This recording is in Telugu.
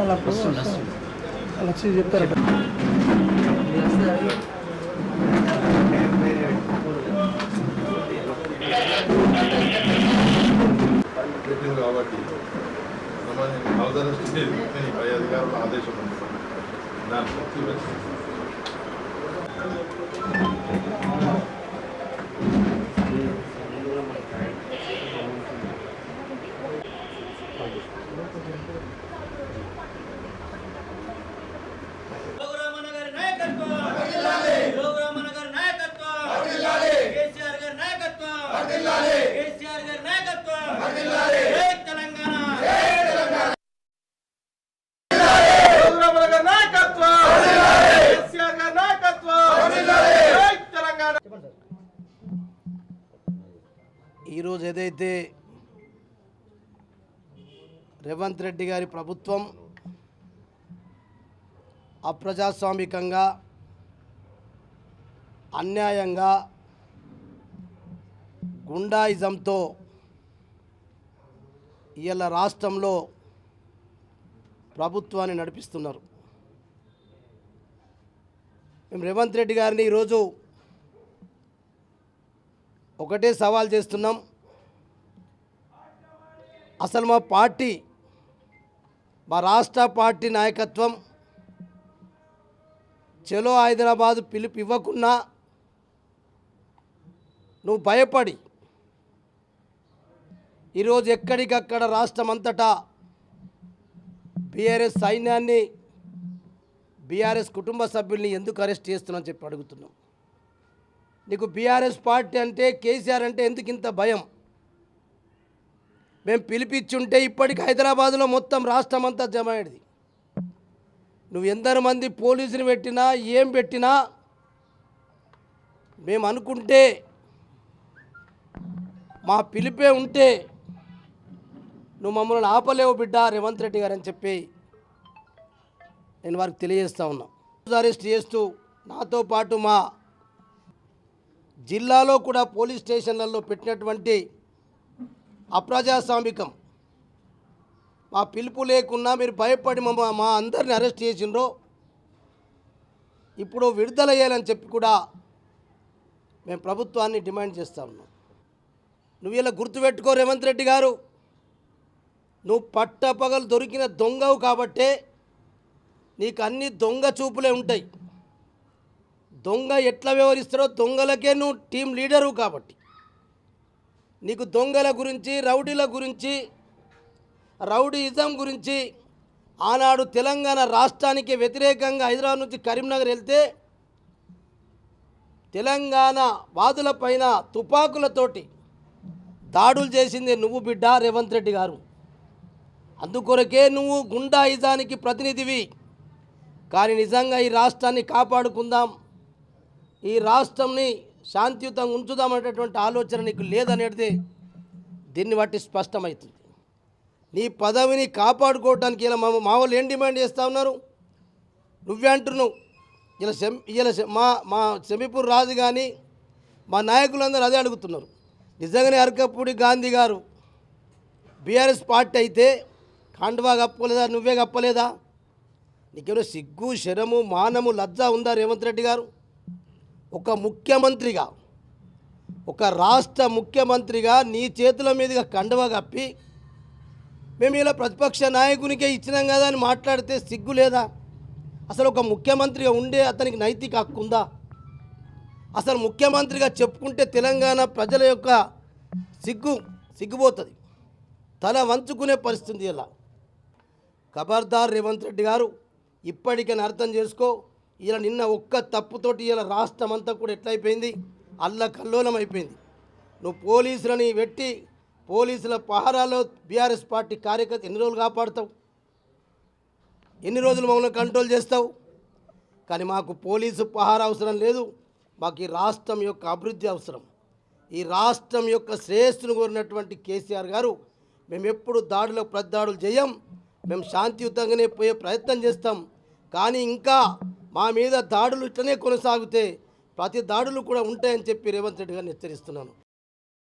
అలా అలా చెప్తారట కాబట్టి సమాజానికి అవసరం నేను పై అధికారుల ఆదేశం ఉంది దాన్ని ఈరోజు ఏదైతే రేవంత్ రెడ్డి గారి ప్రభుత్వం అప్రజాస్వామికంగా అన్యాయంగా గుండాయిజంతో ఇవాళ రాష్ట్రంలో ప్రభుత్వాన్ని నడిపిస్తున్నారు. మేము రేవంత్ రెడ్డి గారిని ఈరోజు ఒకటే సవాల్ చేస్తున్నాం. అసలు మా పార్టీ మా రాష్ట్ర పార్టీ నాయకత్వం చలో హైదరాబాద్ పిలుపు ఇవ్వకున్నా నువ్వు భయపడి ఈరోజు ఎక్కడికక్కడ రాష్ట్రం అంతటా బీఆర్ఎస్ సైన్యాన్ని బీఆర్ఎస్ కుటుంబ సభ్యుల్ని ఎందుకు అరెస్ట్ చేస్తున్నావు చెప్పి అడుగుతున్నాం. నీకు బీఆర్ఎస్ పార్టీ అంటే కేసీఆర్ అంటే ఎందుకు ఇంత భయం? మేము పిలిపించుంటే ఇప్పటికి హైదరాబాద్లో మొత్తం రాష్ట్రం అంతా జమ అయ్యేది. నువ్వు ఎందరు మంది పోలీసులు పెట్టినా ఏం పెట్టినా మేము అనుకుంటే మా పిలిపే ఉంటే నువ్వు మమ్మల్ని ఆపలేవు బిడ్డ రేవంత్ రెడ్డి గారు అని చెప్పి నేను వారికి తెలియజేస్తా ఉన్నా. అరెస్ట్ చేస్తూ నాతో పాటు మా జిల్లాలో కూడా పోలీస్ స్టేషన్లలో పెట్టినటువంటి అప్రజాస్వామికం. మా పిలుపు లేకున్నా మీరు భయపడి మా మా అందరిని అరెస్ట్ చేసిండ్రో. ఇప్పుడు విడుదలయ్యాలని చెప్పి కూడా మేము ప్రభుత్వాన్ని డిమాండ్ చేస్తా ఉన్నాం. నువ్వు ఇలా గుర్తుపెట్టుకో రేవంత్ రెడ్డి గారు. నువ్వు పట్టపగలు దొరికిన దొంగవు కాబట్టే నీకు అన్ని దొంగ చూపులే ఉంటాయి. దొంగ ఎట్లా వ్యవహరిస్తాడో దొంగలకే నువ్వు టీం లీడరు కాబట్టి. నీకు దొంగల గురించి రౌడీల గురించి రౌడీయిజం గురించి ఆనాడు తెలంగాణ రాష్ట్రానికి వ్యతిరేకంగా హైదరాబాద్ నుంచి కరీంనగర్ వెళ్తే తెలంగాణ వాదుల పైన తుపాకులతోటి దాడులు చేసింది నువ్వు బిడ్డ రేవంత్ రెడ్డి గారు. అందుకొరకే నువ్వు గుండాయిజానికి ప్రతినిధివి. కానీ నిజంగా ఈ రాష్ట్రాన్ని కాపాడుకుందాం. ఈ రాష్ట్రంని శాంతియుతంగా ఉంచుదామనేటటువంటి ఆలోచన నీకు లేదనేది దీన్ని బట్టి స్పష్టమవుతుంది. నీ పదవిని కాపాడుకోవడానికి ఇలా మా మా వాళ్ళు ఏం డిమాండ్ చేస్తూ ఉన్నారు? నువ్వే అంటున్నావు. ఇలా సెమ్ ఇలా మా మా సెమిపూర్ రాజు కానీ మా నాయకులందరూ అదే అడుగుతున్నారు. నిజంగానే అరకపూడి గాంధీ గారు బీఆర్ఎస్ పార్టీ అయితే ఖాండ్వా కప్పలేదా నువ్వే కప్పలేదా? నీకేమో సిగ్గు శరము మానము లజ్జ ఉందా రేవంత్ రెడ్డి గారు? ఒక ముఖ్యమంత్రిగా ఒక రాష్ట్ర ముఖ్యమంత్రిగా నీ చేతుల మీదుగా కండవ కప్పి మేము ఇలా ప్రతిపక్ష నాయకునికే ఇచ్చినాం కదా అని మాట్లాడితే సిగ్గు లేదా? అసలు ఒక ముఖ్యమంత్రిగా ఉండే అతనికి నైతిక హక్కు ఉందా? అసలు ముఖ్యమంత్రిగా చెప్పుకుంటే తెలంగాణ ప్రజల యొక్క సిగ్గు సిగ్గుపోతుంది. తల వంచుకునే పరిస్థితి ఇలా. ఖబర్దార్ రేవంత్ రెడ్డి గారు ఇప్పటికైనా అర్థం చేసుకో. ఇలా నిన్న ఒక్క తప్పుతోటి ఇలా రాష్ట్రం అంతా కూడా ఎట్లయిపోయింది? అల్ల కల్లోలం అయిపోయింది నువ్వు పోలీసులని పెట్టి పోలీసుల పహారాలో బీఆర్ఎస్ పార్టీ కార్యకర్త ఎన్ని రోజులు కాపాడుతావు? ఎన్ని రోజులు మమ్మల్ని కంట్రోల్ చేస్తావు? కానీ మాకు పోలీసు పహార అవసరం లేదు. మాకు ఈ రాష్ట్రం యొక్క అభివృద్ధి అవసరం. ఈ రాష్ట్రం యొక్క శ్రేయస్సును కోరినటువంటి కేసీఆర్ గారు మేము ఎప్పుడు దాడులకు ప్రతిదాడులు చేయం. మేము శాంతియుతంగానే పోయే ప్రయత్నం చేస్తాం. కానీ ఇంకా మా మీద దాడులు ఇట్లనే కొనసాగితే ప్రతి దాడులు కూడా ఉంటాయని చెప్పి రేవంత్ రెడ్డి గారిని హెచ్చరిస్తున్నాను.